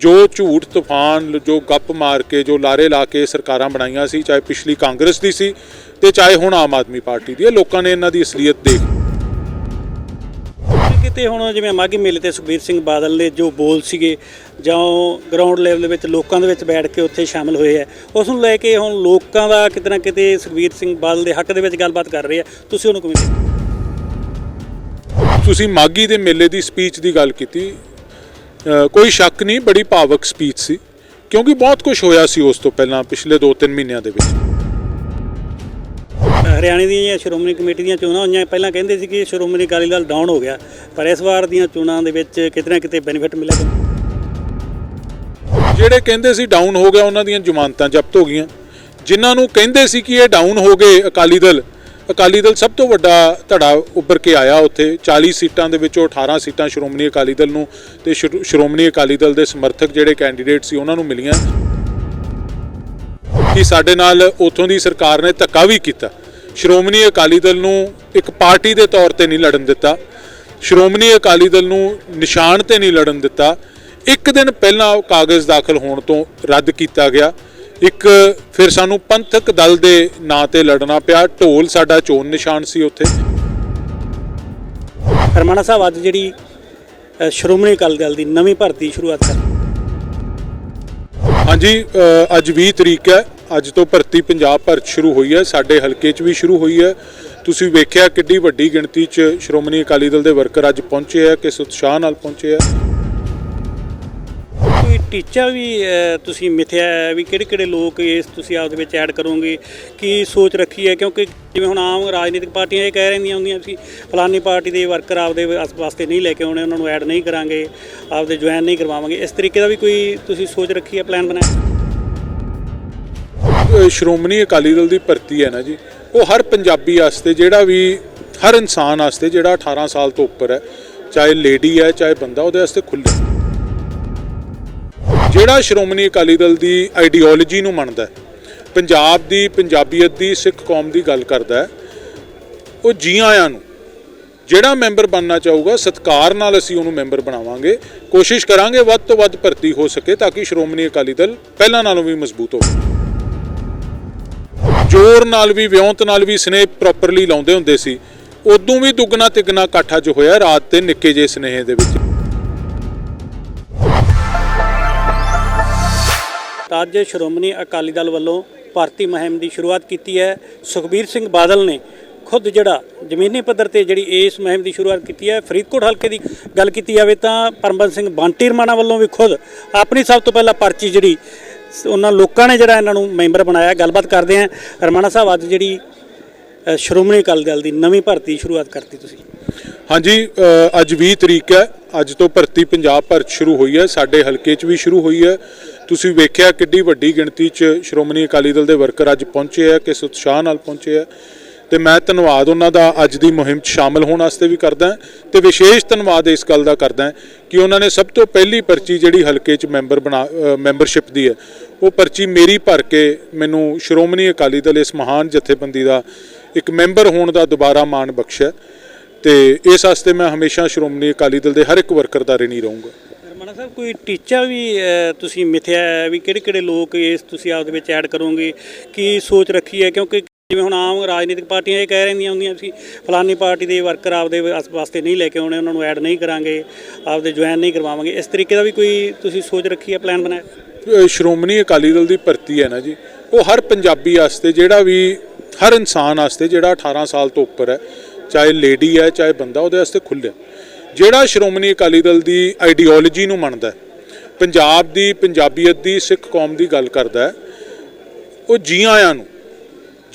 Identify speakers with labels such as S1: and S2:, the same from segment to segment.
S1: ਜੋ ਝੂਠ ਤੂਫਾਨ ਜੋ ਗੱਪ ਮਾਰ ਕੇ ਜੋ ਲਾਰੇ ਲਾ ਕੇ ਸਰਕਾਰਾਂ ਬਣਾਈਆਂ ਸੀ ਚਾਹੇ ਪਿਛਲੀ ਕਾਂਗਰਸ ਦੀ ਸੀ ਤੇ ਚਾਹੇ ਹੁਣ ਆਮ ਆਦਮੀ ਪਾਰਟੀ ਦੀ ਹੈ ਲੋਕਾਂ ਨੇ ਇਹਨਾਂ ਦੀ ਅਸਲੀਅਤ ਦੇਖ
S2: ਕਿਤੇ ਹੁਣ ਜਿਵੇਂ ਮਾਘੀ ਮੇਲੇ ਤੇ ਸੁਖਬੀਰ ਸਿੰਘ ਬਾਦਲ ਨੇ ਜੋ ਬੋਲ ਸੀਗੇ ਜਾਂ ਗਰਾਊਂਡ ਲੈਵਲ ਦੇ ਵਿੱਚ ਲੋਕਾਂ ਦੇ ਵਿੱਚ ਬੈਠ ਕੇ ਉੱਥੇ ਸ਼ਾਮਲ ਹੋਏ ਆ ਉਸ ਨੂੰ ਲੈ ਕੇ ਹੁਣ ਲੋਕਾਂ ਦਾ ਕਿਤੇ ਨਾ ਕਿਤੇ ਸੁਖਬੀਰ ਸਿੰਘ ਬਾਦਲ ਦੇ ਹੱਕ ਦੇ ਵਿੱਚ ਗੱਲਬਾਤ ਕਰ ਰਹੇ ਆ ਤੁਸੀਂ ਉਹਨੂੰ ਕਿਵੇਂ?
S1: ਤੁਸੀਂ ਮਾਗੀ ਦੇ ਮੇਲੇ ਦੀ ਸਪੀਚ ਦੀ ਗੱਲ ਕੀਤੀ ਕੋਈ ਸ਼ੱਕ ਨਹੀਂ ਬੜੀ ਭਾਵਕ ਸਪੀਚ ਸੀ ਕਿਉਂਕਿ ਬਹੁਤ ਕੁਝ ਹੋਇਆ ਸੀ ਉਸ ਤੋਂ ਪਹਿਲਾਂ ਪਿਛਲੇ 2-3 ਮਹੀਨਿਆਂ ਦੇ ਵਿੱਚ।
S2: ਹਰਿਆਣੇ ਦੀਆਂ ਸ਼੍ਰੋਮਣੀ ਕਮੇਟੀ ਦੀਆਂ ਚੋਣਾਂ ਹੋਈਆਂ ਪਹਿਲਾਂ ਕਹਿੰਦੇ ਸੀ ਕਿ ਸ਼੍ਰੋਮਣੀ ਅਕਾਲੀ ਦਲ ਡਾਊਨ ਹੋ ਗਿਆ ਪਰ ਇਸ ਵਾਰ ਦੀਆਂ ਚੋਣਾਂ ਦੇ ਵਿੱਚ ਕਿਤੇ ਨਾ ਕਿਤੇ ਬੈਨੀਫਿਟ ਮਿਲਿਆ
S1: ਜਿਹੜੇ ਕਹਿੰਦੇ ਸੀ ਡਾਊਨ ਹੋ ਗਿਆ ਉਹਨਾਂ ਦੀਆਂ ਜ਼ਮਾਨਤਾਂ ਜ਼ਬਤ ਹੋ ਗਈਆਂ। ਜਿਨ੍ਹਾਂ ਨੂੰ ਕਹਿੰਦੇ ਸੀ ਕਿ ਇਹ ਡਾਊਨ ਹੋ ਗਏ ਅਕਾਲੀ ਦਲ ਅਕਾਲੀ ਦਲ ਸਭ ਤੋਂ ਵੱਡਾ ਧੜਾ ਉੱਭਰ ਕੇ ਆਇਆ ਉੱਥੇ। 40 ਸੀਟਾਂ ਦੇ ਵਿੱਚੋਂ 18 ਸੀਟਾਂ ਸ਼੍ਰੋਮਣੀ ਅਕਾਲੀ ਦਲ ਨੂੰ ਤੇ ਸ਼੍ਰੋ- ਸ਼੍ਰੋਮਣੀ ਅਕਾਲੀ ਦਲ ਦੇ ਸਮਰਥਕ ਜਿਹੜੇ ਕੈਂਡੀਡੇਟ ਸੀ ਉਹਨਾਂ ਨੂੰ ਮਿਲੀਆਂ। ਕਿ ਸਾਡੇ ਨਾਲ ਉਥੋਂ ਦੀ ਸਰਕਾਰ ਨੇ ਧੱਕਾ ਵੀ ਕੀਤਾ। ਸ਼੍ਰੋਮਣੀ ਅਕਾਲੀ ਦਲ ਨੂੰ ਇੱਕ ਪਾਰਟੀ ਦੇ ਤੌਰ ਤੇ ਨਹੀਂ ਲੜਨ ਦਿੱਤਾ। ਸ਼੍ਰੋਮਣੀ ਅਕਾਲੀ ਦਲ ਨੂੰ ਨਿਸ਼ਾਨ ਤੇ ਨਹੀਂ ਲੜਨ ਦਿੱਤਾ। ਇੱਕ ਦਿਨ ਪਹਿਲਾਂ ਉਹ ਕਾਗਜ਼ ਦਾਖਲ ਹੋਣ ਤੋਂ ਰੱਦ ਕੀਤਾ ਗਿਆ। ਇੱਕ ਫਿਰ ਸਾਨੂੰ ਪੰਥਕ ਦਲ ਦੇ ਨਾਂ ਤੇ ਲੜਨਾ ਪਿਆ। ਢੋਲ ਸਾਡਾ ਚੋਣ ਨਿਸ਼ਾਨ ਸੀ ਉੱਥੇ।
S2: ਹਰਮਾਣਾ ਸਾਹਿਬ ਅੱਜ ਜਿਹੜੀ ਸ਼੍ਰੋਮਣੀ ਅਕਾਲੀ ਦਲ ਦੀ ਨਵੀਂ ਭਰਤੀ ਸ਼ੁਰੂਆਤ ਕਰ
S1: ਹਾਂਜੀ ਅੱਜ 20 ਤਰੀਕ ਹੈ। ਅੱਜ ਤੋਂ ਭਰਤੀ ਪੰਜਾਬ ਭਰ 'ਚ ਸ਼ੁਰੂ ਹੋਈ ਹੈ। ਸਾਡੇ ਹਲਕੇ 'ਚ ਵੀ ਸ਼ੁਰੂ ਹੋਈ ਹੈ। ਤੁਸੀਂ ਵੇਖਿਆ ਕਿੱਡੀ ਵੱਡੀ ਗਿਣਤੀ 'ਚ ਸ਼੍ਰੋਮਣੀ ਅਕਾਲੀ ਦਲ ਦੇ ਵਰਕਰ ਅੱਜ ਪਹੁੰਚੇ ਆ ਕਿਸ ਉਤਸ਼ਾਹ ਨਾਲ ਪਹੁੰਚੇ ਆ।
S2: ਕੋਈ ਟੀਚਾ ਵੀ ਤੁਸੀਂ ਮਿਥਿਆ ਹੈ ਵੀ ਕਿਹੜੇ ਕਿਹੜੇ ਲੋਕ ਇਸ ਤੁਸੀਂ ਆਪਦੇ ਵਿੱਚ ਐਡ ਕਰੋਗੇ? ਕੀ ਸੋਚ ਰੱਖੀ ਹੈ? ਕਿਉਂਕਿ ਜਿਵੇਂ ਹੁਣ ਆਮ ਰਾਜਨੀਤਿਕ ਪਾਰਟੀਆਂ ਇਹ ਕਹਿ ਰਹਿੰਦੀਆਂ ਹੁੰਦੀਆਂ ਸੀ ਫਲਾਨੀ ਪਾਰਟੀ ਦੇ ਵਰਕਰ ਆਪਦੇ ਵਾਸਤੇ ਨਹੀਂ ਲੈ ਕੇ ਆਉਣੇ, ਉਹਨਾਂ ਨੂੰ ਐਡ ਨਹੀਂ ਕਰਾਂਗੇ, ਆਪਦੇ ਜੁਆਇਨ ਨਹੀਂ ਕਰਵਾਵਾਂਗੇ। ਇਸ ਤਰੀਕੇ ਦਾ ਵੀ ਕੋਈ ਤੁਸੀਂ ਸੋਚ ਰੱਖੀ ਹੈ ਪਲਾਨ ਬਣਾਇਆ?
S1: ਸ਼੍ਰੋਮਣੀ ਅਕਾਲੀ ਦਲ ਦੀ ਭਰਤੀ ਹੈ ਨਾ ਜੀ, ਉਹ ਹਰ ਪੰਜਾਬੀ ਵਾਸਤੇ ਜਿਹੜਾ ਵੀ, ਹਰ ਇਨਸਾਨ ਵਾਸਤੇ ਜਿਹੜਾ 18 ਸਾਲ ਤੋਂ ਉੱਪਰ ਹੈ, ਚਾਹੇ ਲੇਡੀ ਹੈ, ਚਾਹੇ ਬੰਦਾ, ਉਹਦੇ ਵਾਸਤੇ ਖੁੱਲ੍ਹੀ। ਜਿਹੜਾ ਸ਼੍ਰੋਮਣੀ ਅਕਾਲੀ ਦਲ ਦੀ ਆਈਡੀਓਲੋਜੀ ਨੂੰ ਮੰਨਦਾ ਪੰਜਾਬ ਦੀ, ਪੰਜਾਬੀਅਤ ਦੀ, ਸਿੱਖ ਕੌਮ ਦੀ ਗੱਲ ਕਰਦਾ ਉਹ ਜੀ ਆਇਆਂ ਨੂੰ ਜਿਹੜਾ ਮੈਂਬਰ ਬਣਨਾ ਚਾਹੂਗਾ, ਸਤਕਾਰ ਨਾਲ ਅਸੀਂ ਉਹਨੂੰ ਮੈਂਬਰ ਬਣਾਵਾਂਗੇ, ਕੋਸ਼ਿਸ਼ ਕਰਾਂਗੇ ਵੱਧ ਤੋਂ ਵੱਧ ਭਰਤੀ ਹੋ ਸਕੇ ਤਾਂ ਕਿ ਸ਼੍ਰੋਮਣੀ ਅਕਾਲੀ ਦਲ ਪਹਿਲਾਂ ਨਾਲੋਂ ਵੀ ਮਜ਼ਬੂਤ ਹੋਵੇ। ਜ਼ੋਰ ਨਾਲ ਵੀ, ਵਿਉਂਤ ਨਾਲ ਵੀ ਸਨੇਹ ਪ੍ਰੋਪਰਲੀ ਲਾਉਂਦੇ ਹੁੰਦੇ ਸੀ, ਉਦੋਂ ਵੀ ਦੁੱਗਣਾ ਤਿੱਗਣਾ ਇਕੱਠਾ ਅੱਜ ਹੋਇਆ ਰਾਤ ਤੇ ਨਿੱਕੇ ਜਿਹੇ ਸਨੇਹ ਦੇ ਵਿੱਚ।
S2: ਅੱਜ ਸ਼੍ਰੋਮਣੀ ਅਕਾਲੀ ਦਲ ਵੱਲੋਂ ਭਰਤੀ ਮੁਹਿੰਮ ਦੀ ਸ਼ੁਰੂਆਤ ਕੀਤੀ ਹੈ। ਸੁਖਬੀਰ ਸਿੰਘ ਬਾਦਲ ਨੇ ਖੁਦ ਜਿਹੜਾ ਜ਼ਮੀਨੀ ਪੱਧਰ ਤੇ ਜਿਹੜੀ ਇਸ ਮੁਹਿੰਮ ਦੀ ਸ਼ੁਰੂਆਤ ਕੀਤੀ ਹੈ, ਫਰੀਦਕੋਟ ਹਲਕੇ ਦੀ ਗੱਲ ਕੀਤੀ ਜਾਵੇ ਤਾਂ ਪਰਮਬੰਸ ਸਿੰਘ ਬਾਂਟੀ ਰਮਾਣਾ ਵੱਲੋਂ ਵੀ ਖੁਦ ਆਪਣੀ ਸਭ ਤੋਂ ਪਹਿਲਾਂ ਪਰਚੀ ਜਿਹੜੀ ਉਹਨਾਂ ਲੋਕਾਂ ਨੇ ਜਿਹੜਾ ਇਹਨਾਂ ਨੂੰ ਮੈਂਬਰ ਬਣਾਇਆ, ਗੱਲਬਾਤ ਕਰਦੇ ਹਾਂ। ਰਮਾਣਾ ਸਾਹਿਬ, ਅੱਜ ਜਿਹੜੀ ਸ਼੍ਰੋਮਣੀ ਅਕਾਲੀ ਦਲ ਦੀ ਨਵੀਂ ਭਰਤੀ ਸ਼ੁਰੂਆਤ ਕਰਤੀ ਤੁਸੀਂ।
S1: ਹਾਂਜੀ ਅੱਜ 20 ਤਰੀਕ ਹੈ। ਅੱਜ ਤੋਂ ਭਰਤੀ ਪੰਜਾਬ ਭਰ 'ਚ ਸ਼ੁਰੂ ਹੋਈ ਹੈ। ਸਾਡੇ ਹਲਕੇ 'ਚ ਵੀ ਸ਼ੁਰੂ ਹੋਈ ਹੈ। ਤੁਸੀਂ ਵੇਖਿਆ ਕਿੱਡੀ ਵੱਡੀ ਗਿਣਤੀ 'ਚ ਸ਼੍ਰੋਮਣੀ ਅਕਾਲੀ ਦਲ ਦੇ ਵਰਕਰ ਅੱਜ ਪਹੁੰਚੇ ਆ, ਕਿਸ ਉਤਸ਼ਾਹ ਨਾਲ ਪਹੁੰਚੇ ਆ। ਤੇ ਮੈਂ ਧੰਨਵਾਦ ਉਹਨਾਂ ਦਾ ਅੱਜ ਦੀ ਮੁਹਿੰਮ 'ਚ ਸ਼ਾਮਲ ਹੋਣ ਵਾਸਤੇ ਵੀ ਕਰਦਾ ਤੇ ਵਿਸ਼ੇਸ਼ ਧੰਨਵਾਦ ਇਸ ਗੱਲ ਦਾ ਕਰਦਾ ਕਿ ਉਹਨਾਂ ਨੇ ਸਭ ਤੋਂ ਪਹਿਲੀ ਪਰਚੀ ਜਿਹੜੀ ਹਲਕੇ 'ਚ ਮੈਂਬਰ ਬਣਾ ਮੈਂਬਰਸ਼ਿਪ ਦੀ ਹੈ, ਉਹ ਪਰਚੀ ਮੇਰੀ ਭਰ ਕੇ ਮੈਨੂੰ ਸ਼੍ਰੋਮਣੀ ਅਕਾਲੀ ਦਲ ਇਸ ਮਹਾਨ ਜਥੇਬੰਦੀ ਦਾ ਇੱਕ ਮੈਂਬਰ ਹੋਣ ਦਾ ਦੁਬਾਰਾ ਮਾਣ ਬਖਸ਼ਿਆ। ਤੇ ਇਸ ਵਾਸਤੇ ਮੈਂ ਹਮੇਸ਼ਾ ਸ਼੍ਰੋਮਣੀ ਅਕਾਲੀ ਦਲ ਦੇ ਹਰ ਇੱਕ ਵਰਕਰ ਦਾ ਰਿਣੀ ਰਹੂੰਗਾ।
S2: ਸਾਹਿਬ ਕੋਈ ਟੀਚਾ ਵੀ ਅ, ਤੁਸੀਂ ਮਿਥਿਆ ਹੈ ਵੀ ਕਿਹੜੇ ਕਿਹੜੇ ਲੋਕ ਇਸ ਤੁਸੀਂ ਆਪਦੇ ਵਿੱਚ ਐਡ ਕਰੋਗੇ? ਕੀ ਸੋਚ ਰੱਖੀ ਹੈ? ਕਿਉਂਕਿ ਜਿਵੇਂ ਹੁਣ ਆਮ ਰਾਜਨੀਤਿਕ ਪਾਰਟੀਆਂ ਇਹ ਕਹਿ ਰਹਿੰਦੀਆਂ ਹੁੰਦੀਆਂ ਸੀ ਫਲਾਨੀ ਪਾਰਟੀ ਦੇ ਵਰਕਰ ਆਪਦੇ ਵਾਸ- ਵਾਸਤੇ ਨਹੀਂ ਲੈ ਕੇ ਆਉਣੇ ਉਹਨਾਂ ਨੂੰ ਐਡ ਨਹੀਂ ਕਰਾਂਗੇ ਆਪਦੇ ਜੁਆਇਨ ਨਹੀਂ ਕਰਵਾਵਾਂਗੇ। ਇਸ ਤਰੀਕੇ ਦਾ ਵੀ ਕੋਈ ਤੁਸੀਂ ਸੋਚ ਰੱਖੀ ਹੈ ਪਲਾਨ ਬਣਾਇਆ?
S1: ਅ, ਸ਼੍ਰੋਮਣੀ ਅਕਾਲੀ ਦਲ ਦੀ ਭਰਤੀ ਹੈ ਨਾ ਜੀ ਉਹ ਹਰ ਪੰਜਾਬੀ ਵਾਸਤੇ ਜਿਹੜਾ ਵੀ ਹਰ ਇਨਸਾਨ ਵਾਸਤੇ ਜਿਹੜਾ 18 ਸਾਲ ਤੋਂ ਉੱਪਰ ਹੈ ਚਾਹੇ ਲੇਡੀ ਹੈ ਚਾਹੇ ਬੰਦਾ ਉਹਦੇ ਵਾਸਤੇ ਖੁੱਲ੍ਹਾ ਜਿਹੜਾ ਸ਼੍ਰੋਮਣੀ ਅਕਾਲੀ ਦਲ ਦੀ ਆਈਡੀਓਲੋਜੀ ਨੂੰ ਮੰਨਦਾ ਪੰਜਾਬ ਦੀ ਪੰਜਾਬੀਅਤ ਦੀ, ਸਿੱਖ ਕੌਮ ਦੀ ਗੱਲ ਕਰਦਾ ਉਹ ਜੀ ਆਇਆਂ ਨੂੰ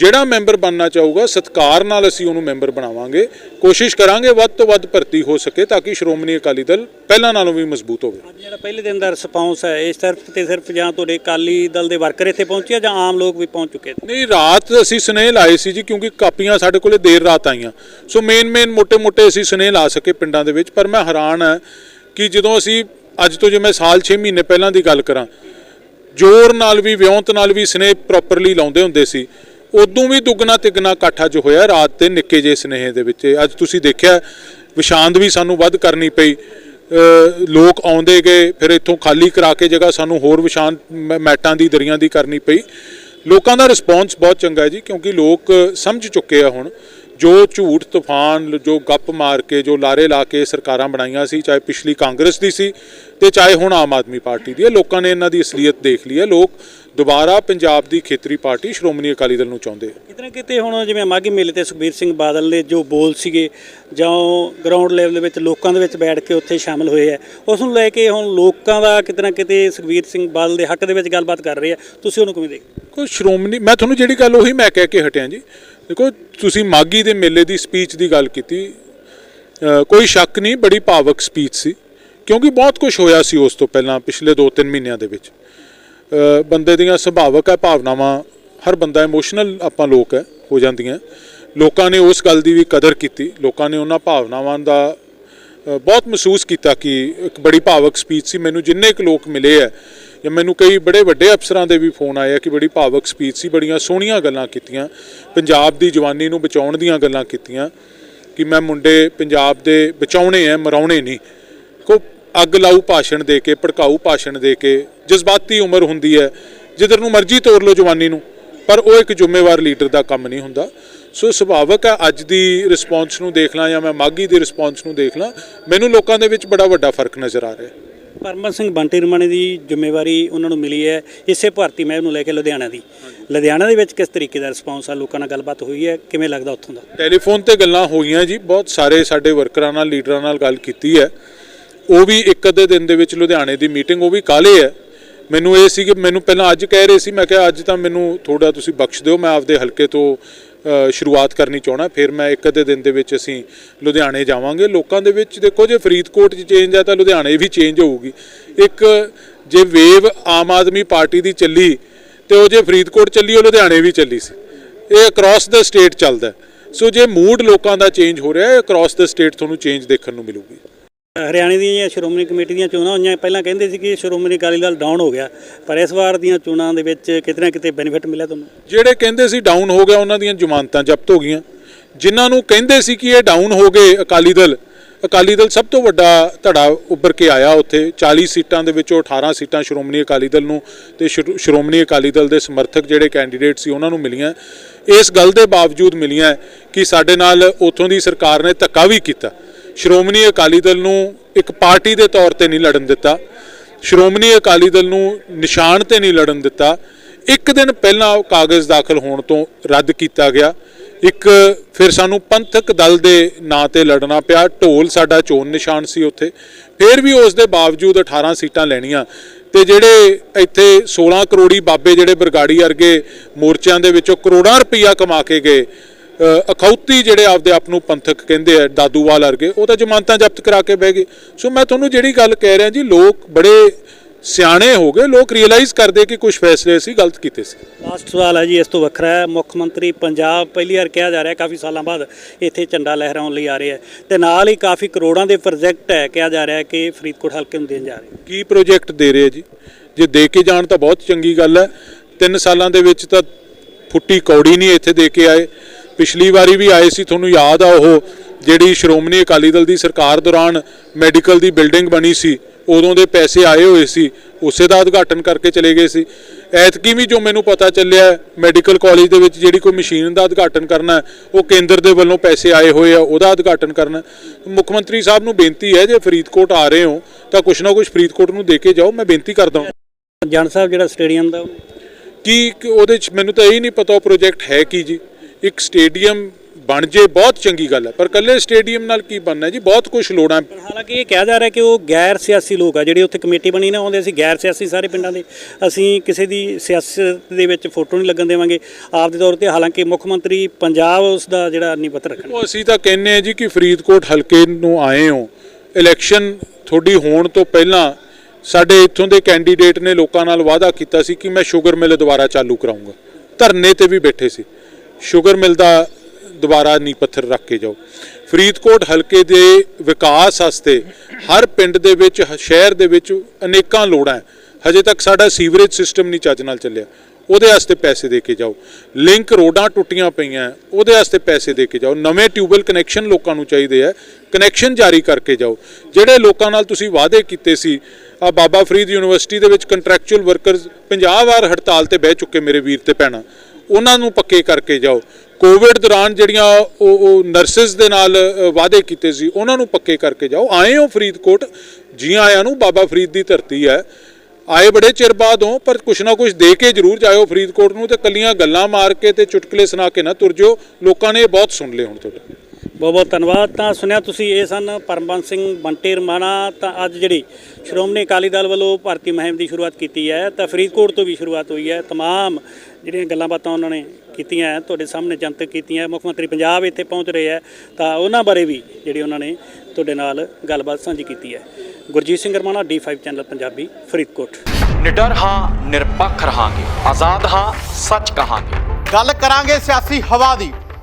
S1: ਜਿਹੜਾ ਮੈਂਬਰ ਬਣਨਾ ਚਾਹੂਗਾ ਸਤਕਾਰ ਨਾਲ ਅਸੀਂ ਉਹਨੂੰ ਮੈਂਬਰ ਬਣਾਵਾਂਗੇ। ਕੋਸ਼ਿਸ਼ ਕਰਾਂਗੇ ਵੱਧ ਤੋਂ ਵੱਧ ਭਰਤੀ ਹੋ ਸਕੇ ਤਾਂ ਕਿ ਸ਼੍ਰੋਮਣੀ ਅਕਾਲੀ ਦਲ ਪਹਿਲਾਂ ਨਾਲੋਂ ਵੀ ਮਜ਼ਬੂਤ ਹੋਵੇ।
S2: ਜਿਹੜਾ ਪਹਿਲੇ ਦਿਨ ਦਾ ਰਿਸਪੌਂਸ ਹੈ। ਇਹ ਸਿਰਫ ਤੇ ਸਿਰਫ ਜਾਂ ਤੁਹਾਡੇ ਅਕਾਲੀ ਦਲ ਦੇ ਵਰਕਰ ਇੱਥੇ ਪਹੁੰਚੇ ਜਾਂ ਆਮ ਲੋਕ ਵੀ ਪਹੁੰਚ ਚੁੱਕੇ ਨੇ?
S1: ਨਹੀਂ ਰਾਤ ਅਸੀਂ ਸਨੇਹ ਲਾਏ ਸੀ ਜੀ ਕਿਉਂਕਿ ਕਾਪੀਆਂ ਸਾਡੇ ਕੋਲੇ ਦੇਰ ਰਾਤ ਆਈਆਂ। ਸੋ ਮੇਨ ਮੇਨ ਮੋਟੇ ਮੋਟੇ ਅਸੀਂ ਸਨੇਹ ਲਾ ਸਕੇ ਪਿੰਡਾਂ ਦੇ ਵਿੱਚ ਪਰ ਮੈਂ ਹੈਰਾਨ ਹਾਂ ਕਿ ਜਦੋਂ ਅਸੀਂ ਅੱਜ ਤੋਂ ਜੇ ਮੈਂ ਸਾਲ 6 ਮਹੀਨੇ ਪਹਿਲਾਂ ਦੀ ਗੱਲ ਕਰਾਂ ਜ਼ੋਰ ਨਾਲ ਵੀ ਵਿਉਂਤ ਨਾਲ ਵੀ ਸਨੇਹ ਪ੍ਰੋਪਰਲੀ ਲਾਉਂਦੇ ਹੁੰਦੇ ਸੀ। ਉਦੋਂ ਵੀ ਦੁੱਗਣਾ ਤਿੱਗਣਾ ਇਕੱਠ ਅੱਜ ਹੋਇਆ ਰਾਤ ਤੇ ਨਿੱਕੇ ਜਿਹੇ ਸੁਨੇਹੇ ਦੇ ਵਿੱਚ। ਅੱਜ ਤੁਸੀਂ ਦੇਖਿਆ ਵਿਸ਼ਾਂਦ ਵੀ ਸਾਨੂੰ ਵੱਧ ਕਰਨੀ ਪਈ। ਲੋਕ ਆਉਂਦੇ ਗਏ, ਫਿਰ ਇੱਥੋਂ ਖਾਲੀ ਕਰਾ ਕੇ ਜਗ੍ਹਾ ਸਾਨੂੰ ਹੋਰ ਵਿਸ਼ਾਨ ਮੈ- ਮੈਟਾਂ ਦੀ, ਦਰੀਆਂ ਦੀ ਕਰਨੀ ਪਈ। ਲੋਕਾਂ ਦਾ ਰਿਸਪੌਂਸ ਬਹੁਤ ਚੰਗਾ ਹੈ ਜੀ, ਕਿਉਂਕਿ ਲੋਕ ਸਮਝ ਚੁੱਕੇ ਆ ਹੁਣ। ਜੋ ਝੂਠ, ਤੂਫਾਨ ਜੋ ਗੱਪ ਮਾਰ ਕੇ, ਜੋ ਲਾਰੇ ਲਾ ਕੇ ਸਰਕਾਰਾਂ ਬਣਾਈਆਂ ਸੀ, ਚਾਹੇ ਪਿਛਲੀ ਕਾਂਗਰਸ ਦੀ ਸੀ ਤੇ ਚਾਹੇ ਹੁਣ ਆਮ ਆਦਮੀ ਪਾਰਟੀ ਦੀ। ਹੈ ਲੋਕਾਂ ਨੇ ਇਹਨਾਂ ਦੀ ਅਸਲੀਅਤ ਦੇਖ ਲਈ ਹੈ। ਲੋਕ ਦੁਬਾਰਾ ਪੰਜਾਬ ਦੀ ਖੇਤਰੀ ਪਾਰਟੀ ਸ਼੍ਰੋਮਣੀ ਅਕਾਲੀ ਦਲ ਨੂੰ ਚਾਹੁੰਦੇ ਆ।
S2: ਕਿਤੇ ਨਾ ਕਿਤੇ ਹੁਣ ਜਿਵੇਂ ਮਾਘੀ ਮੇਲੇ ਤੇ ਸੁਖਬੀਰ ਸਿੰਘ ਬਾਦਲ ਦੇ ਜੋ ਬੋਲ ਸੀਗੇ ਜਾਂ ਗਰਾਊਂਡ ਲੈਵਲ ਦੇ ਵਿੱਚ ਲੋਕਾਂ ਦੇ ਵਿੱਚ ਬੈਠ ਕੇ ਉੱਥੇ ਸ਼ਾਮਲ ਹੋਏ ਆ ਉਸ ਨੂੰ ਲੈ ਕੇ ਹੁਣ ਲੋਕਾਂ ਦਾ ਕਿਤੇ ਨਾ ਕਿਤੇ ਸੁਖਬੀਰ ਸਿੰਘ ਬਾਦਲ ਦੇ ਹੱਕ ਦੇ ਵਿੱਚ ਗੱਲਬਾਤ ਕਰ ਰਹੇ ਆ ਤੁਸੀਂ ਉਹਨੂੰ ਕਿਵੇਂ ਦੇਖਦੇ
S1: ਕੋਈ ਸ਼੍ਰੋਮਣੀ ਮੈਂ ਤੁਹਾਨੂੰ ਜਿਹੜੀ ਗੱਲ ਉਹੀ ਮੈਂ ਕਹਿ ਕੇ ਹਟਿਆ ਜੀ। ਦੇਖੋ ਤੁਸੀਂ ਮਾਗੀ ਦੇ ਮੇਲੇ ਦੀ ਸਪੀਚ ਦੀ ਗੱਲ ਕੀਤੀ ਕੋਈ ਸ਼ੱਕ ਨਹੀਂ ਬੜੀ ਭਾਵਕ ਸਪੀਚ ਸੀ ਕਿਉਂਕਿ ਬਹੁਤ ਕੁਝ ਹੋਇਆ ਸੀ ਉਸ ਤੋਂ ਪਹਿਲਾਂ ਪਿਛਲੇ 2-3 ਮਹੀਨਿਆਂ ਦੇ ਵਿੱਚ। ਬੰਦੇ ਦੀਆਂ ਸੁਭਾਵਕ ਹੈ, ਭਾਵਨਾਵਾਂ, ਹਰ ਬੰਦਾ ਇਮੋਸ਼ਨਲ ਆਪਾਂ ਲੋਕ ਹੈ, ਹੋ ਜਾਂਦੀਆਂ। ਲੋਕਾਂ ਨੇ ਉਸ ਗੱਲ ਦੀ ਵੀ ਕਦਰ ਕੀਤੀ। ਲੋਕਾਂ ਨੇ ਉਹਨਾਂ ਭਾਵਨਾਵਾਂ ਦਾ ਬਹੁਤ ਮਹਿਸੂਸ ਕੀਤਾ ਕਿ ਇੱਕ ਬੜੀ ਭਾਵਕ ਸਪੀਚ ਸੀ। ਮੈਨੂੰ ਜਿੰਨੇ ਕੁ ਲੋਕ ਮਿਲੇ ਹੈ ਜਾਂ ਮੈਨੂੰ ਕਈ ਬੜੇ ਵੱਡੇ ਅਫਸਰਾਂ ਦੇ ਵੀ ਫੋਨ ਆਏ ਆ ਕਿ ਬੜੀ ਭਾਵਕ ਸਪੀਚ ਸੀ, ਬੜੀਆਂ ਸੋਹਣੀਆਂ ਗੱਲਾਂ ਕੀਤੀਆਂ। ਪੰਜਾਬ ਦੀ ਜਵਾਨੀ ਨੂੰ ਬਚਾਉਣ ਦੀਆਂ ਗੱਲਾਂ ਕੀਤੀਆਂ ਕਿ ਮੈਂ ਮੁੰਡੇ ਪੰਜਾਬ ਦੇ ਬਚਾਉਣੇ ਐ ਮਰਾਉਣੇ ਨਹੀਂ। ਕੋ ਅੱਗ ਲਾਊ ਭਾਸ਼ਣ ਦੇ ਕੇ ਭੜਕਾਊ ਭਾਸ਼ਣ ਦੇ ਕੇ ਜਜ਼ਬਾਤੀ ਉਮਰ ਹੁੰਦੀ ਹੈ ਜਿੱਧਰ ਨੂੰ ਮਰਜ਼ੀ ਤੋਰ ਲਓ ਜਵਾਨੀ ਨੂੰ ਪਰ ਉਹ ਇੱਕ ਜ਼ਿੰਮੇਵਾਰ ਲੀਡਰ ਦਾ ਕੰਮ ਨਹੀਂ ਹੁੰਦਾ। ਸੋ ਸੁਭਾਵਕ ਹੈ ਅੱਜ ਦੀ ਰਿਸਪੌਂਸ ਨੂੰ ਦੇਖ ਲਾਂ ਜਾਂ ਮੈਂ ਮਾਗੀ ਦੀ ਰਿਸਪੌਂਸ ਨੂੰ ਦੇਖ ਲਾਂ ਮੈਨੂੰ ਲੋਕਾਂ ਦੇ ਵਿੱਚ ਬੜਾ ਵੱਡਾ ਫ਼ਰਕ ਨਜ਼ਰ ਆ ਰਿਹਾ
S2: ਪਰਮਤ ਸਿੰਘ ਬੰਟੀ ਰਮਾਣੇ ਦੀ ਜ਼ਿੰਮੇਵਾਰੀ ਉਹਨਾਂ ਨੂੰ ਮਿਲੀ ਹੈ ਇਸੇ ਭਾਰਤੀ ਮਹਿਮ ਨੂੰ ਲੈ ਕੇ ਲੁਧਿਆਣਾ ਦੀ। ਲੁਧਿਆਣਾ ਦੇ ਵਿੱਚ ਕਿਸ ਤਰੀਕੇ ਦਾ ਰਿਸਪੌਂਸ ਆ ਲੋਕਾਂ ਨਾਲ ਗੱਲਬਾਤ ਹੋਈ ਹੈ ਕਿਵੇਂ ਲੱਗਦਾ ਉੱਥੋਂ ਦਾ?
S1: ਟੈਲੀਫੋਨ ਤੇ ਗੱਲਾਂ ਹੋਈਆਂ ਜੀ ਬਹੁਤ ਸਾਰੇ ਸਾਡੇ ਵਰਕਰਾਂ ਨਾਲ ਲੀਡਰਾਂ ਨਾਲ ਗੱਲ ਕੀਤੀ ਹੈ। ਉਹ ਵੀ ਇੱਕ ਅੱਧੇ ਦਿਨ ਦੇ ਵਿੱਚ ਲੁਧਿਆਣੇ ਦੀ ਮੀਟਿੰਗ, ਉਹ ਵੀ ਕਾਲੇ ਹੈ। ਮੈਨੂੰ ਇਹ ਸੀ ਕਿ ਮੈਨੂੰ ਪਹਿਲਾਂ ਅੱਜ ਕਹਿ ਰਹੇ ਸੀ, ਮੈਂ ਕਿਹਾ ਅੱਜ ਤਾਂ ਮੈਨੂੰ ਥੋੜਾ ਤੁਸੀਂ ਬਖਸ਼ ਦਿਓ, ਮੈਂ ਆਪਦੇ ਹਲਕੇ ਤੋਂ ਸ਼ੁਰੂਆਤ ਕਰਨੀ ਚਾਹਣਾ ਫਿਰ ਮੈਂ ਇੱਕ ਅੱਧੇ ਦਿਨ ਦੇ ਵਿੱਚ ਅਸੀਂ ਲੁਧਿਆਣੇ ਜਾਵਾਂਗੇ। ਲੋਕਾਂ ਦੇ ਵਿੱਚ ਦੇਖੋ, ਜੇ ਫਰੀਦਕੋਟ 'ਚ ਚੇਂਜ ਹੈ ਤਾਂ ਲੁਧਿਆਣੇ ਵੀ ਚੇਂਜ ਹੋਊਗੀ। ਇੱਕ ਜੇ ਵੇਵ ਆਮ ਆਦਮੀ ਪਾਰਟੀ ਦੀ ਚੱਲੀ ਤੇ ਉਹ ਜੇ ਫਰੀਦਕੋਟ ਚੱਲੀ, ਉਹ ਲੁਧਿਆਣੇ ਵੀ ਚੱਲੀ ਸੀ। ਇਹ ਅਕ੍ਰੋਸ ਦਾ ਸਟੇਟ ਚੱਲਦਾ। ਸੋ ਜੇ ਮੂਡ ਲੋਕਾਂ ਦਾ ਚੇਂਜ ਹੋ ਰਿਹਾ ਹੈ ਅਕ੍ਰੋਸ ਦਾ ਸਟੇਟ ਤੁਹਾਨੂੰ ਚੇਂਜ ਦੇਖਣ ਨੂੰ ਮਿਲੂਗੀ।
S2: ਹਰਿਆਣੇ ਦੀਆਂ ਸ਼੍ਰੋਮਣੀ ਕਮੇਟੀ ਦੀਆਂ ਚੋਣਾਂ ਹੋਈਆਂ। ਪਹਿਲਾਂ ਕਹਿੰਦੇ ਸੀ ਕਿ ਸ਼੍ਰੋਮਣੀ ਅਕਾਲੀ ਦਲ ਡਾਊਨ ਹੋ ਗਿਆ। ਪਰ ਇਸ ਵਾਰ ਦੀਆਂ ਚੋਣਾਂ ਦੇ ਵਿੱਚ ਕਿਤੇ ਨਾ ਕਿਤੇ ਬੈਨੀਫਿਟ ਮਿਲਿਆ ਤੁਹਾਨੂੰ?
S1: ਜਿਹੜੇ ਕਹਿੰਦੇ ਸੀ ਡਾਊਨ ਹੋ ਗਿਆ, ਉਹਨਾਂ ਦੀਆਂ ਜ਼ਮਾਨਤਾਂ ਜ਼ਬਤ ਹੋ ਗਈਆਂ। ਜਿਨ੍ਹਾਂ ਨੂੰ ਕਹਿੰਦੇ ਸੀ ਕਿ ਇਹ ਡਾਊਨ ਹੋ ਗਏ ਅਕਾਲੀ ਦਲ ਅਕਾਲੀ ਦਲ ਸਭ ਤੋਂ ਵੱਡਾ ਧੜਾ ਉੱਭਰ ਕੇ ਆਇਆ ਉੱਥੇ। 40 ਸੀਟਾਂ ਦੇ ਵਿੱਚੋਂ 18 ਸੀਟਾਂ ਸ਼੍ਰੋਮਣੀ ਅਕਾਲੀ ਦਲ ਨੂੰ ਤੇ ਸ਼੍ਰੋਮਣੀ ਅਕਾਲੀ ਦਲ ਦੇ ਸਮਰਥਕ ਜਿਹੜੇ ਕੈਂਡੀਡੇਟ ਸੀ, ਉਹਨਾਂ ਨੂੰ ਮਿਲੀਆਂ। ਇਸ ਗੱਲ ਦੇ ਬਾਵਜੂਦ ਮਿਲੀਆਂ ਕਿ ਸਾਡੇ ਨਾਲ ਉੱਥੋਂ ਦੀ ਸਰਕਾਰ ਨੇ ਧੱਕਾ ਵੀ ਕੀਤਾ। ਸ਼੍ਰੋਮਣੀ ਅਕਾਲੀ ਦਲ ਨੂੰ ਇੱਕ ਪਾਰਟੀ ਦੇ ਤੌਰ ਤੇ ਨਹੀਂ ਲੜਨ ਦਿੱਤਾ, ਸ਼੍ਰੋਮਣੀ ਅਕਾਲੀ ਦਲ ਨੂੰ ਨਿਸ਼ਾਨ ਤੇ ਨਹੀਂ ਲੜਨ ਦਿੱਤਾ, ਇੱਕ ਦਿਨ ਪਹਿਲਾਂ ਉਹ ਕਾਗਜ਼ ਦਾਖਲ ਹੋਣ ਤੋਂ ਰੱਦ ਕੀਤਾ ਗਿਆ। ਇੱਕ ਫਿਰ ਸਾਨੂੰ ਪੰਥਕ ਦਲ ਦੇ ਨਾਂ ਤੇ ਲੜਨਾ ਪਿਆ, ਢੋਲ ਸਾਡਾ ਚੋਣ ਨਿਸ਼ਾਨ ਸੀ ਉੱਥੇ। ਫਿਰ ਵੀ ਉਸ ਦੇ ਬਾਵਜੂਦ 18 ਸੀਟਾਂ ਲੈਣੀਆਂ ਤੇ ਜਿਹੜੇ ਇੱਥੇ 16 ਕਰੋੜੀ ਬਾਬੇ ਜਿਹੜੇ ਬਰਗਾੜੀ ਵਰਗੇ ਮੋਰਚਿਆਂ ਦੇ ਵਿੱਚੋਂ ਕਰੋੜਾਂ ਰੁਪਈਆ ਕਮਾ ਕੇ ਗਏ ਅਖੌਤੀ ਜਿਹੜੇ ਆਪਦੇ ਆਪ ਨੂੰ ਪੰਥਕ ਕਹਿੰਦੇ ਆ ਦਾਦੂਵਾਲ ਵਰਗੇ ਉਹ ਤਾਂ ਜ਼ਮਾਨਤਾਂ ਜ਼ਬਤ ਕਰਾ ਕੇ ਬਹਿ ਗਏ। ਸੋ ਮੈਂ ਤੁਹਾਨੂੰ ਜਿਹੜੀ ਗੱਲ ਕਹਿ ਰਿਹਾ ਜੀ ਲੋਕ ਬੜੇ ਸਿਆਣੇ ਹੋ ਗਏ ਲੋਕ ਰੀਅਲਾਈਜ਼ ਕਰਦੇ ਕਿ ਕੁਝ ਫੈਸਲੇ ਅਸੀਂ ਗਲਤ ਕੀਤੇ ਸੀ।
S2: ਲਾਸਟ ਸਵਾਲ ਹੈ ਜੀ ਇਸ ਤੋਂ ਵੱਖਰਾ ਹੈ ਮੁੱਖ ਮੰਤਰੀ ਪੰਜਾਬ ਪਹਿਲੀ ਵਾਰ ਕਿਹਾ ਜਾ ਰਿਹਾ ਕਾਫੀ ਸਾਲਾਂ ਬਾਅਦ ਇੱਥੇ ਝੰਡਾ ਲਹਿਰਾਉਣ ਲਈ ਆ ਰਹੇ ਹੈ ਤੇ ਨਾਲ ਹੀ ਕਾਫੀ ਕਰੋੜਾਂ ਦੇ ਪ੍ਰੋਜੈਕਟ ਹੈ ਕਿਹਾ ਜਾ ਰਿਹਾ ਕਿ ਫਰੀਦਕੋਟ ਹਲਕੇ ਨੂੰ ਦੇਣ ਜਾ ਰਹੇ
S1: ਕੀ ਪ੍ਰੋਜੈਕਟ ਦੇ ਰਹੇ ਜੀ? ਜੇ ਦੇ ਕੇ ਜਾਣ ਤਾਂ ਬਹੁਤ ਚੰਗੀ ਗੱਲ ਹੈ। ਤਿੰਨ ਸਾਲਾਂ ਦੇ ਵਿੱਚ ਤਾਂ ਫੁੱਟੀ ਕੌੜੀ ਨਹੀਂ ਇੱਥੇ ਦੇ ਕੇ ਆਏ। ਪਿਛਲੀ ਵਾਰੀ ਵੀ ਆਏ ਸੀ ਤੁਹਾਨੂੰ ਯਾਦ ਆ ਉਹ ਜਿਹੜੀ ਸ਼੍ਰੋਮਣੀ ਅਕਾਲੀ ਦਲ ਦੀ ਸਰਕਾਰ ਦੌਰਾਨ ਮੈਡੀਕਲ ਦੀ ਬਿਲਡਿੰਗ ਬਣੀ ਸੀ ਉਦੋਂ ਦੇ ਪੈਸੇ ਆਏ ਹੋਏ ਸੀ ਉਸੇ ਦਾ ਉਦਘਾਟਨ ਕਰਕੇ ਚਲੇ ਗਏ ਸੀ। ਐਤਕੀ ਵੀ ਜੋ ਮੈਨੂੰ ਪਤਾ ਚੱਲਿਆ ਮੈਡੀਕਲ ਕਾਲਜ ਦੇ ਵਿੱਚ ਜਿਹੜੀ ਕੋਈ ਮਸ਼ੀਨ ਦਾ ਉਦਘਾਟਨ ਕਰਨਾ ਉਹ ਕੇਂਦਰ ਦੇ ਵੱਲੋਂ ਪੈਸੇ ਆਏ ਹੋਏ ਆ ਉਹਦਾ ਉਦਘਾਟਨ ਕਰਨਾ। ਮੁੱਖ ਮੰਤਰੀ ਸਾਹਿਬ ਨੂੰ ਬੇਨਤੀ ਹੈ ਜੇ ਫਰੀਦਕੋਟ ਆ ਰਹੇ ਹੋ ਤਾਂ ਕੁਛ ਨਾ ਕੁਛ ਫਰੀਦਕੋਟ ਨੂੰ ਦੇ ਕੇ ਜਾਓ ਮੈਂ ਬੇਨਤੀ ਕਰਦਾ ਹਾਂ।
S2: ਜਨ ਸਾਹਿਬ ਜਿਹੜਾ ਸਟੇਡੀਅਮ ਦਾ
S1: ਕਿ ਉਹਦੇ ਚ ਮੈਨੂੰ ਤਾਂ ਇਹ ਨਹੀਂ ਪਤਾ ਉਹ ਪ੍ਰੋਜੈਕਟ ਹੈ ਕੀ ਜੀ? ਇੱਕ ਸਟੇਡੀਅਮ ਬਣ ਜੇ ਬਹੁਤ ਚੰਗੀ ਗੱਲ ਹੈ। ਪਰ ਕੱਲੇ ਸਟੇਡੀਅਮ ਨਾਲ ਕੀ ਬਣਨਾ ਜੀ? ਬਹੁਤ ਕੁਝ ਲੋੜਾਂ
S2: ਪਰ ਹਾਲਾਂਕਿ ਇਹ ਕਿਹਾ ਜਾ ਰਿਹਾ ਕਿ ਉਹ ਗੈਰ ਸਿਆਸੀ ਲੋਕ ਆ ਜਿਹੜੇ ਉੱਥੇ ਕਮੇਟੀ ਬਣੀ ਨਾ ਆਉਂਦੇ ਅਸੀਂ ਗੈਰ ਸਿਆਸੀ ਸਾਰੇ ਪਿੰਡਾਂ ਦੇ। ਅਸੀਂ ਕਿਸੇ ਦੀ ਸਿਆਸਤ ਦੇ ਵਿੱਚ ਫੋਟੋ ਨਹੀਂ ਲੱਗਣ ਦੇਵਾਂਗੇ। ਆਪ ਦੇ ਤੌਰ ਤੇ ਹਾਲਾਂਕਿ ਮੁੱਖ ਮੰਤਰੀ ਪੰਜਾਬ ਉਸ ਦਾ ਜਿਹੜਾ ਨਿਪਤ ਰੱਖਣ।
S1: ਉਹ ਅਸੀਂ ਤਾਂ ਕਹਿੰਨੇ ਆ ਜੀ ਕਿ ਫਰੀਦਕੋਟ ਹਲਕੇ ਨੂੰ ਆਏ ਹੋ। ਇਲੈਕਸ਼ਨ ਤੁਹਾਡੀ ਹੋਣ ਤੋਂ ਪਹਿਲਾਂ ਸਾਡੇ ਇੱਥੋਂ ਦੇ ਕੈਂਡੀਡੇਟ ਨੇ ਲੋਕਾਂ ਨਾਲ ਵਾਅਦਾ ਕੀਤਾ ਸੀ ਕਿ ਮੈਂ ਸ਼ੂਗਰ ਮਿਲ ਦੁਬਾਰਾ ਚਾਲੂ ਕਰਾਉਂਗਾ ਧਰਨੇ ਤੇ ਵੀ ਬੈਠੇ ਸੀ। ਸ਼ੂਗਰ ਮਿਲ ਦਾ ਦੁਬਾਰਾ ਨੀ ਪੱਥਰ ਰੱਖ ਕੇ ਜਾਓ। ਫਰੀਦਕੋਟ ਹਲਕੇ ਦੇ ਵਿਕਾਸ ਵਾਸਤੇ ਹਰ ਪਿੰਡ ਦੇ ਵਿੱਚ ਸ਼ਹਿਰ ਦੇ ਵਿੱਚ ਅਨੇਕਾਂ ਲੋੜਾਂ ਹੈ। ਹਜੇ ਤੱਕ ਸਾਡਾ ਸੀਵਰੇਜ ਸਿਸਟਮ ਨਹੀਂ ਚੱਜ ਨਾਲ ਚੱਲਿਆ। ਉਹਦੇ ਵਾਸਤੇ ਪੈਸੇ ਦੇ ਕੇ ਜਾਓ। ਲਿੰਕ ਰੋਡਾਂ ਟੁੱਟੀਆਂ ਪਈਆਂ ਉਹਦੇ ਵਾਸਤੇ ਪੈਸੇ ਦੇ ਕੇ ਜਾਓ। ਨਵੇਂ ਟਿਊਬਲ ਕਨੈਕਸ਼ਨ ਲੋਕਾਂ ਨੂੰ ਚਾਹੀਦੇ ਆ ਕਨੈਕਸ਼ਨ ਜਾਰੀ ਕਰਕੇ ਜਾਓ। ਜਿਹੜੇ ਲੋਕਾਂ ਨਾਲ ਤੁਸੀਂ ਵਾਅਦੇ ਕੀਤੇ ਸੀ, ਆ ਬਾਬਾ ਫਰੀਦ ਯੂਨੀਵਰਸਿਟੀ ਦੇ ਵਿੱਚ ਕੰਟਰੈਕਚੁਅਲ ਵਰਕਰਸ 50 ਵਾਰ ਹੜਤਾਲ ਤੇ ਬਹਿ ਚੁੱਕੇ ਮੇਰੇ ਵੀਰ ਤੇ ਭੈਣਾਂ। ਉਹਨਾਂ ਨੂੰ ਪੱਕੇ ਕਰਕੇ ਜਾਓ। ਕੋਵਿਡ ਦੌਰਾਨ ਜਿਹੜੀਆਂ ਉਹ ਉਹ ਨਰਸਿਸ ਦੇ ਨਾਲ ਵਾਅਦੇ ਕੀਤੇ ਸੀ, ਉਹਨਾਂ ਨੂੰ ਪੱਕੇ ਕਰਕੇ ਜਾਓ। ਆਏ ਹੋ ਫਰੀਦਕੋਟ, ਜੀ ਆਇਆਂ ਨੂੰ, ਬਾਬਾ ਫਰੀਦ ਦੀ ਧਰਤੀ ਹੈ। ਆਏ ਬੜੇ ਚਿਰ ਬਾਅਦ ਹੋ, ਪਰ ਕੁਛ ਨਾ ਕੁਛ ਦੇ ਕੇ ਜ਼ਰੂਰ ਜਾਇਓ ਫਰੀਦਕੋਟ ਨੂੰ ਤੇ ਕੱਲੀਆਂ ਗੱਲਾਂ ਮਾਰ ਕੇ ਤੇ ਚੁਟਕਲੇ ਸੁਣਾ ਕੇ ਨਾ ਤੁਰ ਜਿਓ। ਲੋਕਾਂ ਨੇ ਇਹ ਬਹੁਤ ਸੁਣ ਲਏ ਹੁਣ ਤੁਹਾਡੇ।
S2: ਬਹੁਤ ਬਹੁਤ ਧੰਨਵਾਦ ਤਾਂ ਸੁਣਿਆ ਤੁਸੀਂ ਇਹ ਸਨ ਪਰਮਬੰਸ ਸਿੰਘ ਬੰਟੇ ਰਮਾਣਾ ਤਾਂ ਅੱਜ ਜਿਹੜੀ ਸ਼੍ਰੋਮਣੀ ਅਕਾਲੀ ਦਲ ਵੱਲੋਂ ਭਾਰਤੀ ਮੁਹਿੰਮ ਦੀ ਸ਼ੁਰੂਆਤ ਕੀਤੀ ਹੈ ਤਾਂ ਫਰੀਦਕੋਟ ਤੋਂ ਵੀ ਸ਼ੁਰੂਆਤ ਹੋਈ ਹੈ तमाम ਜਿਹੜੀਆਂ ਗੱਲਾਂ ਬਾਤਾਂ ਉਹਨਾਂ ਨੇ ਕੀਤੀਆਂ ਹੈ, ਤੁਹਾਡੇ ਸਾਹਮਣੇ ਜਨਤਕ ਕੀਤੀਆਂ ਮੁੱਖ ਮੰਤਰੀ ਪੰਜਾਬ ਇੱਥੇ ਪਹੁੰਚ ਰਹੇ ਹੈ ਤਾਂ ਉਹਨਾਂ ਬਾਰੇ ਵੀ ਜਿਹੜੀ ਉਹਨਾਂ ਨੇ ਤੁਹਾਡੇ ਨਾਲ ਗੱਲਬਾਤ ਸਾਂਝੀ ਕੀਤੀ ਹੈ ਗੁਰਜੀਤ ਸਿੰਘ ਰਮਾਣਾ D5 ਚੈਨਲ ਪੰਜਾਬੀ ਫਰੀਦਕੋਟ
S3: ਨਿਡਰ ਹਾਂ ਨਿਰਪੱਖ ਰਹਾਂਗੇ ਆਜ਼ਾਦ ਹਾਂ ਸੱਚ ਕਹਾਂਗੇ
S4: ਗੱਲ ਕਰਾਂਗੇ ਸਿਆਸੀ ਹਵਾ ਦੀ